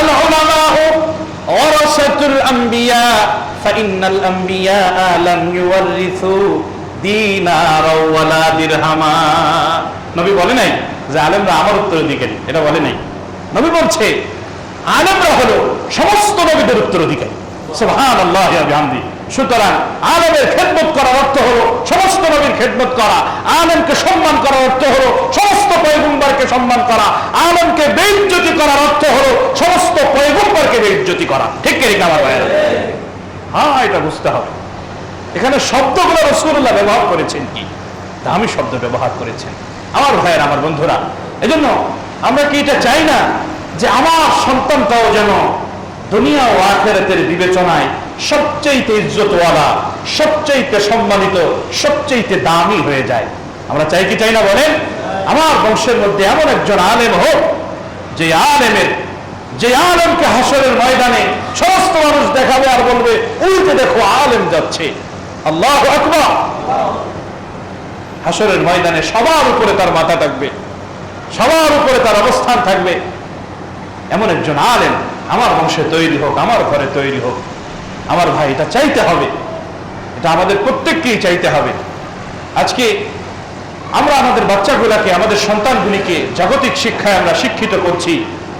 উলামাউ ওয়ারাসাতুল আম্বিয়া ফাইন্নাল আম্বিয়া লাম ইউওয়ারিসু দিনারা ওয়ালা দিরহামা নবী বলে নাই যে আলেমরা আমার উত্তরাধিকারী এটা বলে নাই। নবী বলছে, আলেমরা হলো সমস্ত নবীদের উত্তরাধিকারী সুবহানাল্লাহি ওয়া বিহামদি। সুতরাং আলেমের খেদমত করার অর্থ হলো সমস্ত নবীর খেদমত করা। আলেমকে সম্মান করার অর্থ হলো সমস্ত পয়গম্বরকে সম্মান করা আলেমকে বেইজ্জতি করার অর্থ হলো সমস্ত বেইজ্জতি করা। ঠিক কি আমার ভাইয়েরা হ্যাঁ। এটা বুঝতে হবে। এখানে শব্দগুলো রসুল্লাহ ব্যবহার করেছেন কি? দামি শব্দ ব্যবহার করেছেন আমার ভাইয়ের, আমার বন্ধুরা, এজন্য আমরা কি এটা চাই না যে আমার সন্তানটাও যেন দুনিয়া ও আখেরাতের বিবেচনায় সবচেয়ে ইজ্জতওয়ালা সবচেয়ে সম্মানিত সবচেয়ে দামি হয়ে যায়? আমরা চাই কি, চাই না বলেন? আমার বংশের মধ্যে এমন একজন আলেম হোক, যে আলেমের যে আলমকে হাসরের ময়দানে সমস্ত মানুষ দেখাবে আর বলবে উল্টে দেখো আলেম যাচ্ছে। আল্লাহ আকবার। হাসরের ময়দানে সবার উপরে তার মাথা থাকবে, সবার উপরে তার অবস্থান থাকবে। এমন একজন আলেম, আমার বংশে তৈরি হোক, আমার ঘরে তৈরি হোক, আমার ভাই এটা চাইতে হবে, এটা আমাদের প্রত্যেককেই চাইতে হবে। আজকে আমরা আমাদের বাচ্চাগুলাকে, আমাদের সন্তানগুলিকে জাগতিক শিক্ষায় আমরা শিক্ষিত করছি।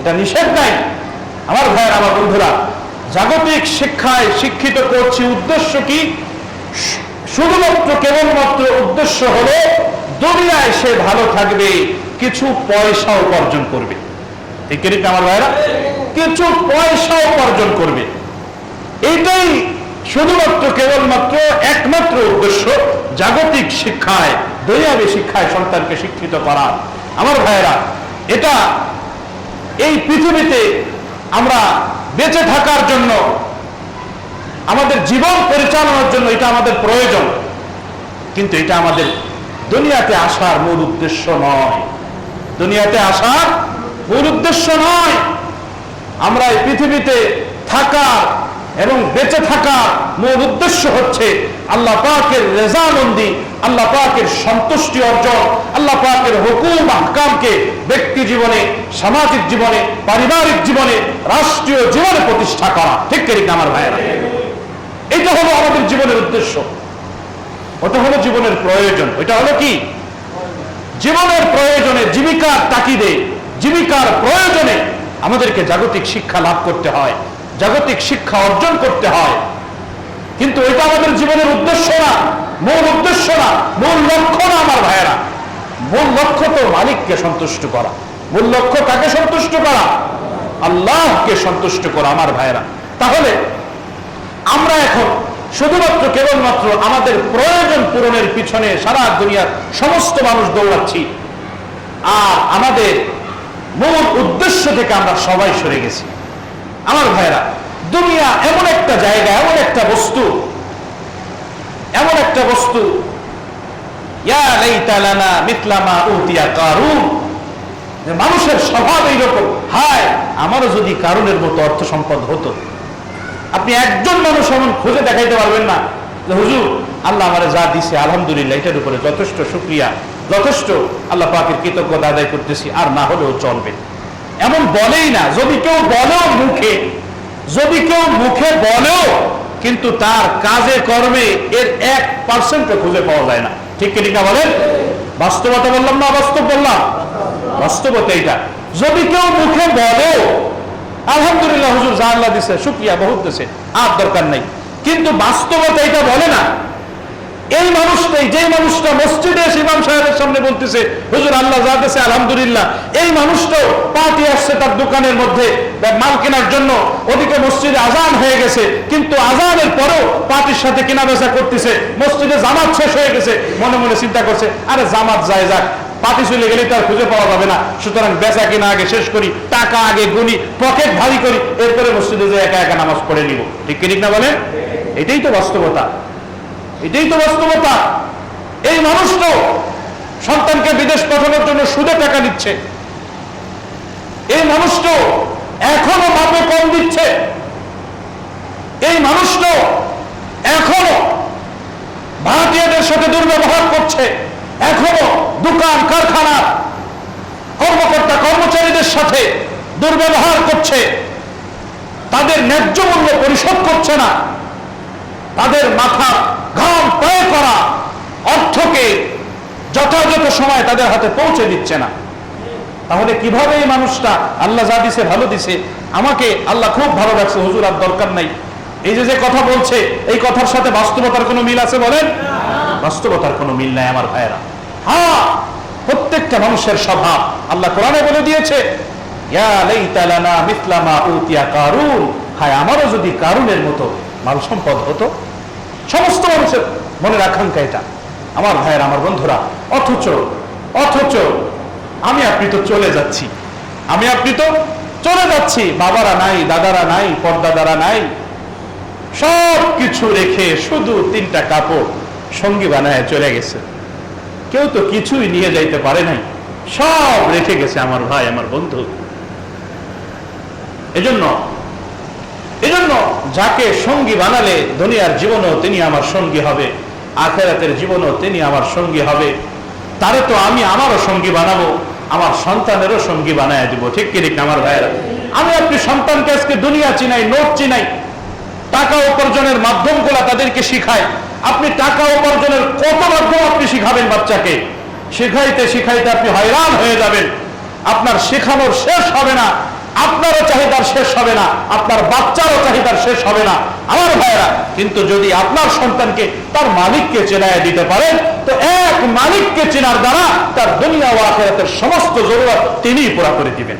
এটা নিষেধ নাই। আমার ভাইয়ের, আমার বন্ধুরা, জাগতিক শিক্ষায় শিক্ষিত করছি উদ্দেশ্য কি? শুধুমাত্র, কেবলমাত্র উদ্দেশ্য হলো দুনিয়ায় সে ভালো থাকবে, কিছু পয়সা উপার্জন করবে। ঠিক না, আমার ভাইরা কিছু পয়সা উপার্জন করবে। এইটাই শুধুমাত্র, কেবলমাত্র একমাত্র উদ্দেশ্য জাগতিক শিক্ষায় দৈয়াবী শিক্ষায় সন্তানকে শিক্ষিত করা। আমার ভাইয়েরা, এটা এই পৃথিবীতে আমরা বেঁচে থাকার জন্য, আমাদের জীবন পরিচালনার জন্য এটা আমাদের প্রয়োজন। কিন্তু এটা আমাদের দুনিয়াতে আসার মূল উদ্দেশ্য নয়। দুনিয়াতে আসার মূল উদ্দেশ্য নয়। আমরা এই পৃথিবীতে থাকার এবং বেঁচে থাকার মূল উদ্দেশ্য হচ্ছে আল্লাহ পাকের রেজানন্দি আল্লাহ পাকের সন্তুষ্টি অর্জন। আল্লাহ পাকের হুকুম, আহকামকে ব্যক্তি জীবনে, সামাজিক জীবনে, পারিবারিক জীবনে, রাষ্ট্রীয় জীবনে প্রতিষ্ঠা করা। ঠিক ঠিক আমার ভাইয়েরা? এটা হলো আমাদের জীবনের উদ্দেশ্য। ওটা হলো জীবনের প্রয়োজন। ওইটা হলো কি? জীবনের প্রয়োজনে জীবিকার তাকিদে জীবিকার প্রয়োজনে আমাদেরকে জাগতিক শিক্ষা লাভ করতে হয়, জাগতিক শিক্ষা অর্জন করতে হয়। কিন্তু এটা আমাদের জীবনের উদ্দেশ্য না, মূল উদ্দেশ্য না, মূল লক্ষ্য না, আমার ভাইয়েরা। মূল লক্ষ্য তো মালিককে সন্তুষ্ট করা। মূল লক্ষ্য কাকে সন্তুষ্ট করা? আল্লাহকে সন্তুষ্ট করা আমার ভাইয়েরা। তাহলে আমরা এখন শুধুমাত্র কেবলমাত্র আমাদের প্রয়োজন পূরণের পিছনে সারা দুনিয়ার সমস্ত মানুষ দৌড়াচ্ছি। আর আমাদের মূল উদ্দেশ্য থেকে আমরা সবাই সরে গেছি। আমার ভাইরা দুনিয়া এমন একটা জায়গা, এমন একটা বস্তু, এমন একটা বস্তু মানুষের স্বভাব এইরকম। হায়, আমারও যদি কারুনের মতো অর্থ সম্পদ হতো। আপনি একজন মানুষ এমন খুঁজে দেখাইতে পারবেন না যে, হুজুর, আল্লাহ আমারে যা দিছে, আলহামদুলিল্লাহ, এটার উপরে যথেষ্ট শুক্রিয়া, যথেষ্ট আল্লাহ পাকের কৃতজ্ঞতা আদায় করতেছি, আর না হলেও চলবে। এমন বলেই না, যদি কেউ বলেও মুখে, যদি কেউ মুখে বলেও, কিন্তু তার কাজে কর্মে এর এক পার্সেন্টও খুঁজে পাওয়া যায় না। ঠিক কি না বলেন? বাস্তবতা বললাম না, বাস্তব বললাম? বাস্তবতা এটা যদি কেউ মুখে বলে, আলহামদুলিল্লাহ হুজুর আল্লাহ দিছে, শুক্রিয়া, বহুত দিছে, আর দরকার নাই। কিন্তু বাস্তবতা এটা বলে না এই মানুষটাই যে মানুষটা মসজিদে এসে ইমাম সাহেবের সামনে বলতেছে, হুজুর, আল্লাহ যা দিছে আলহামদুলিল্লাহ। এই মানুষটাও পার্টি আসছে তার দোকানের মধ্যে, মাল কেনার জন্য। ওদিকে মসজিদে আজান হয়ে গেছে, কিন্তু আজানের পরেও পার্টির সাথে কেনা বেচা করতেছে। মসজিদে জামাত শেষ হয়ে গেছে, মনে মনে চিন্তা করছে, আরে জামাত যায় যাক পাতি চলে গেলে তার খুঁজে পাওয়া যাবে না। সুতরাং বেচা কিনা আগে শেষ করি, টাকা আগে গুনি, পকেট ভারী করি, এরপরে মসজিদে যে একা একা নামাজ পড়ে নিব। ঠিক কি ঠিক না বলেন? এটাই তো বাস্তবতা। এটাই তো বাস্তবতা। এই মানুষ তো সন্তানকে বিদেশ পাঠানোর জন্য সুদে টাকা দিচ্ছে এই মানুষ তো এখনও মাপে কম দিচ্ছে। এই মানুষ তো এখনও ভারতীয়দের সাথে দুর্ব্যবহার করছে। এখনও দোকান, কারখানা, কর্মকর্তা, কর্মচারীদের সাথে দুর্ব্যবহার করছে। তাদের ন্যায্য মূল্য পরিশোধ করছে না তাদের মাথা ঘাম প্রয়োগ করা অর্থকে যথাযথ সময় তাদের হাতে পৌঁছে দিচ্ছে না। তাহলে কীভাবে এই মানুষটা আল্লাহ যা দিছে ভালো দিছে, আমাকে আল্লাহ খুব ভালো রাখছে, হুজুর আর দরকার নাই। এই যে যে কথা বলছে, এই কথার সাথে বাস্তবতার কোনো মিল আছে বলেন? বাস্তবতার কোনো মিল নাই আমার ভাইয়েরা। হ্যাঁ প্রত্যেকটা মানুষের স্বভাব আল্লাহ কোরআনে বলে দিয়েছে আমারও যদি কারুনের মতো মাল সম্পদ হতো। সমস্ত মানুষের মনের আকাঙ্ক্ষা এটা। আমার ভাইয়ের, আমার বন্ধুরা, অথচ অথচ আমি আপনি তো চলে যাচ্ছি। আমি আপনি তো চলে যাচ্ছি। বাবারা নাই, দাদারা নাই, পর্দাদারা নাই। সব কিছু রেখে শুধু তিনটা কাপড় সঙ্গী বানায় চলে গেছে। কেউ তো কিছুই নিয়ে যাইতে পারে নাই। সব রেখে গেছে আমার ভাই, আমার বন্ধু। এজন্য এজন্য যাকে সঙ্গী বানালে দুনিয়ার জীবনেও তিনি আমার সঙ্গী হবে। আখেরাতের জীবনেও তিনি আমার সঙ্গী হবে। তারে তো আমি আমারও সঙ্গী বানাবো, আমার সন্তানেরও সঙ্গী বানায় দিব। ঠিক কি আমার ভাইয়েরা? আমি আপনি সন্তানকে আজকে দুনিয়া চিনাই, নোট চিনাই। টাকা উপার্জনের মাধ্যমগুলো তাদেরকে শিখায় আপনি টাকা উপার্জনের কত মাধ্যম আপনি শিখাবেন বাচ্চাকে? শিখাইতে শিখাইতে আপনি হয়রান হয়ে যাবেন। আপনার শেখানোর শেষ হবে না। আপনারও চাহিদার শেষ হবে না, আপনার বাচ্চারও চাহিদার শেষ হবে না, আমার ভাইয়েরা। কিন্তু যদি আপনার সন্তানকে তার মালিককে চেনায় দিতে পারেন, তো এক মালিককে চেনার দ্বারা তার দুনিয়া ও আখেরাতের সমস্ত জরুরত তিনিই পুরা করে দিবেন।